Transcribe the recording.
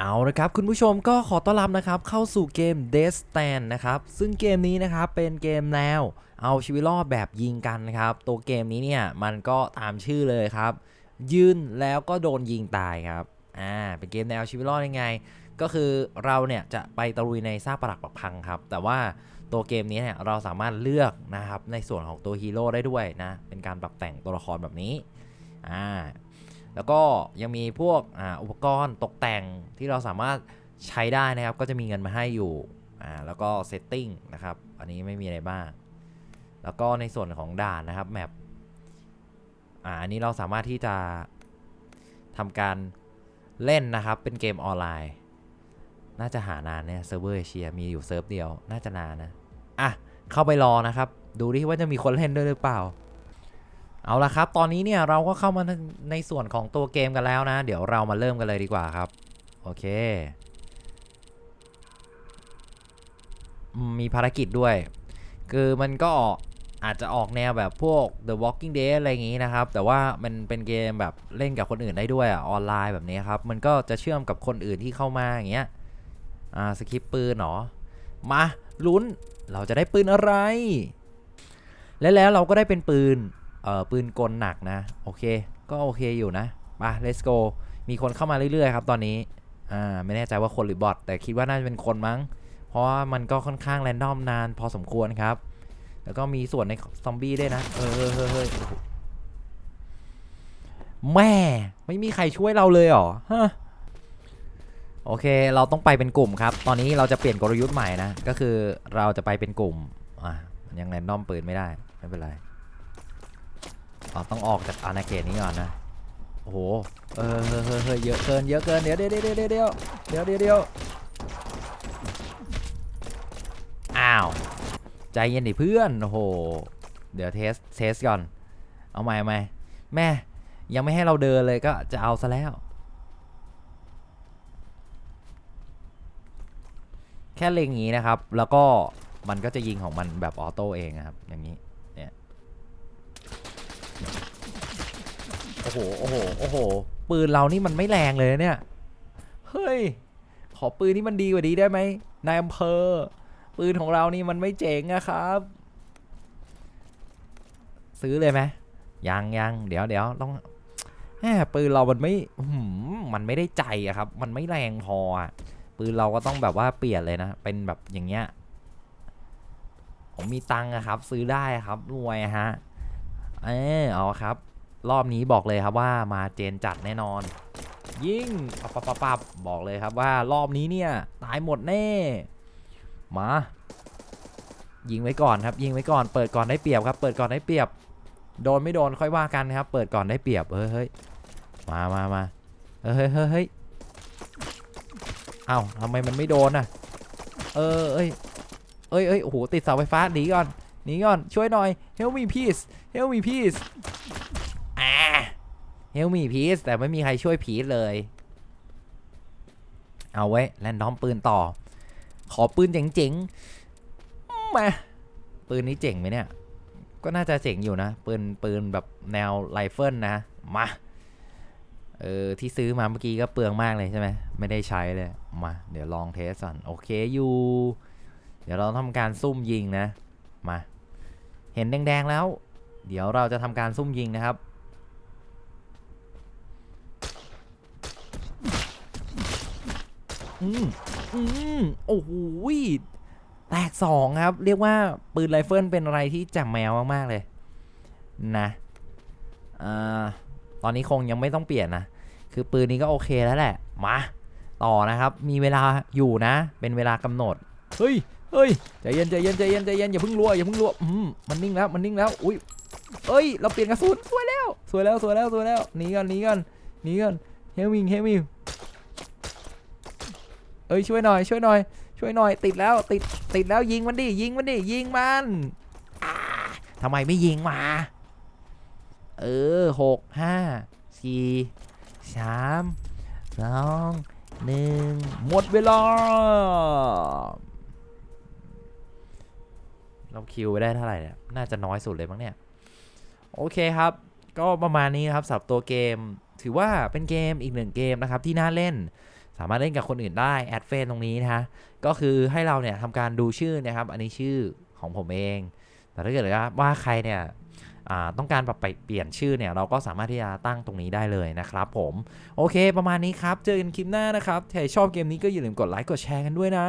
เอาละครับคุณผู้ชมก็ขอต้อนรับนะครับเข้าสู่เกม Death Stand นะครับซึ่งเกมนี้นะครับเป็นเกมแนวเอาชีวิตรอดแบบยิงกันนะครับตัวเกมนี้เนี่ยมันก็ตามชื่อเลยครับ ยืนแล้วก็โดนยิงตายครับอ่าเป็นเกมแนวชีวิตรอดยังไง ก็คือเราเนี่ยจะไปตะลุยในซากปรักปักพังครับ แต่ว่าตัวเกมนี้เนี่ยเราสามารถเลือกนะครับในส่วนของตัวฮีโร่ได้ด้วยนะเป็นการปรับแต่งตัวละครแบบนี้อ่า แล้วก็ยังมีพวกออุปกรณ์ตกแต่งที่เราสามารถใช้ได้นะครับ ก็จะมีเงินมาให้อยู่อ่าแล้วก็เซตติ้งนะครับ อันนี้ไม่มีอะไรบ้าง แล้วก็ในส่วนของด่านนะครับแมปอ่าอันนี้เราสามารถที่จะทำการเล่นนะครับ เป็นเกมออนไลน์ น่าจะหานานเนี่ยเซิร์ฟเวอร์เอเชียมีอยู่เซิร์ฟเดียว น่าจะนานนะ อะ เข้าไปรอนะครับ ดูดิว่าจะมีคนเล่นด้วยหรือเปล่า เอาละครับ ตอนนี้เนี่ยเราก็เข้ามาในส่วนของตัวเกมกันแล้วนะ เดี๋ยวเรามาเริ่มกันเลยดีกว่าครับ โอเค มีภารกิจด้วย คือมันก็อาจจะออกแนวแบบพวก The Walking Dead อะไรอย่างนี้นะครับ แต่ว่ามันเป็นเกมแบบเล่นกับคนอื่นได้ด้วยอะออนไลน์แบบนี้ครับ มันก็จะเชื่อมกับคนอื่นที่เข้ามาอย่างเงี้ย อ่าสคริปปืนเหรอ มาลุ้น เราจะได้ปืนอะไร และแล้วเราก็ได้เป็นปืน เอ่อปืนกลหนักนะ โอเค ก็โอเคอยู่นะมา let's go มีคนเข้ามาเรื่อยๆครับตอนนี้อ่าไม่แน่ใจว่าคนหรือบอทแต่คิดว่าน่าจะเป็นคนมั้ง เพราะว่ามันก็ค่อนข้างแรนดอมนานพอสมควรครับ แล้วก็มีส่วนในซอมบี้ด้วยนะ เออเออเออแม่ไม่มีใครช่วยเราเลยเหรอฮะโอเค เราต้องไปเป็นกลุ่มครับ ตอนนี้เราจะเปลี่ยนกลยุทธ์ใหม่นะ ก็คือเราจะไปเป็นกลุ่ม อะยังแรนดอมปืนไม่ได้ ไม่เป็นไร เราต้องออกจากอาณาเขตนี้ก่อนนะ โอ้โห เออเฮ้ยเฮ้ยเฮ้ยเยอะเกิน เยอะเกิน เดี๋ยวเดี๋ยวเดี๋ยวเดี๋ยวเดี๋ยวเดี๋ยวเดี๋ยวเดี๋ยวอ้าว ใจเย็นดิเพื่อน โอ้โห เดี๋ยวเทส เทสก่อน เอาใหม่เอาใหม่แม่ ยังไม่ให้เราเดินเลยก็จะเอาซะแล้ว แค่เล็งอย่างนี้นะครับ แล้วก็มันก็จะยิงของมันแบบออโต้เองนะครับ อย่างนี้ โอ้โห โอ้โห โอ้โห ปืนเรานี่มันไม่แรงเลยเนี่ย เฮ้ย ขอปืนที่มันดีกว่านี้ได้ไหมนายอำเภอ ปืนของเรานี่มันไม่เจ๋งอะครับ ซื้อเลยไหมยังยังเดี๋ยวเดี๋ยวต้องแหมปืนเรามันไม่หือมันไม่ได้ใจอะครับ มันไม่แรงพออะปืนเราก็ต้องแบบว่าเปลี่ยนเลยนะ เป็นแบบอย่างเงี้ย ผมมีตังค์อะครับ ซื้อได้ครับ รวยฮะ เออเอาครับ รอบนี้บอกเลยครับว่ามาเจนจัดแน่นอน ยิ่งปับปับปับปบบอกเลยครับว่ารอบนี้เนี่ยตายหมดแน่ มายิงไว้ก่อนครับยิงไว้ก่อนเปิดก่อนได้เปรียบครับ เปิดก่อนได้เปรียบ โดนไม่โดนค่อยว่ากันครับ เปิดก่อนได้เปรียบเฮ้ยเฮ้ยมามามาเฮ้ยเฮ้ยเฮ้ยเฮ้ยเอ้าทำไมมันไม่โดนอะ เออเอ้ยเอ้ยเอ้ยโอ้โหติดเสาไฟฟ้าหนีก่อนหนีก่อนช่วยหน่อย help me please help me please อ่า help me please แต่ไม่มีใครช่วยพีทเลย เอาไว้แรนดอมปืนต่อ ขอปืนเจ๋งๆมาปืนนี้เจ๋งไหมเนี่ย ก็น่าจะเจ๋งอยู่นะ ปืนปืนแบบแนวไรเฟิลนะ มา เออ ที่ซื้อมาเมื่อกี้ก็เปลืองมากเลยใช่ไหม ไม่ได้ใช้เลย มา เดี๋ยวลองเทสก่อนโอเคอยู่ เดี๋ยวเราทำการซุ่มยิงนะ มา เห็นแดงๆแล้ว เดี๋ยวเราจะทำการซุ่มยิงนะครับ อืมอืมโอ้โหแตกสองครับ เรียกว่าปืนไรเฟิลเป็นอะไรที่จ่มแมวมากๆเลย นะอ่าตอนนี้คงยังไม่ต้องเปลี่ยนนะ คือปืนนี้ก็โอเคแล้วแหละ มา ต่อนะครับ มีเวลาอยู่นะ เป็นเวลากำหนด เฮ้ยเฮ้ยใจเย็นใจเย็นใจเย็นใจเย็นอย่าเพิ่งรัวอย่าเพิ่งรัวอืมมันนิ่งแล้วมันนิ่งแล้ว อุ้ยเอ้ย เราเปลี่ยนกระสุนสวยแล้ว สวยแล้วสวยแล้วสวยแล้วหนีกันหนีกันหนีกันเฮลมิงเฮลมิง เอ้ยช่วยหน่อย ช่วยหน่อย ช่วยหน่อย ติดแล้วติดติดแล้วยิงมันดิยิงมันดิยิงมันอ่าทำไมไม่ยิงมา เออหกห้าสี่สามสองหนึ่งหมดเวลาเราคิวไปได้เท่าไหร่เนี่ยน่าจะน้อยสุดเลยมั้งเนี่ย โอเคครับ ก็ประมาณนี้ครับสำหรับตัวเกม ถือว่าเป็นเกมอีกหนึ่งเกมนะครับที่น่าเล่น สามารถเล่นกับคนอื่นได้แอดเฟนตรงนี้นะฮะก็คือให้เราเนี่ยทำการดูชื่อนะครับ อันนี้ชื่อของผมเอง แต่ถ้าเกิดว่าใครเนี่ยต้องการปรับไปเปลี่ยนชื่อเนี่ยเราก็สามารถที่จะตั้งตรงนี้ได้เลยนะครับผม โอเคประมาณนี้ครับ เจอกันคลิปหน้านะครับถ้าชอบเกมนี้ก็อย่าลืมกดไลค์กดแชร์กันด้วยนะ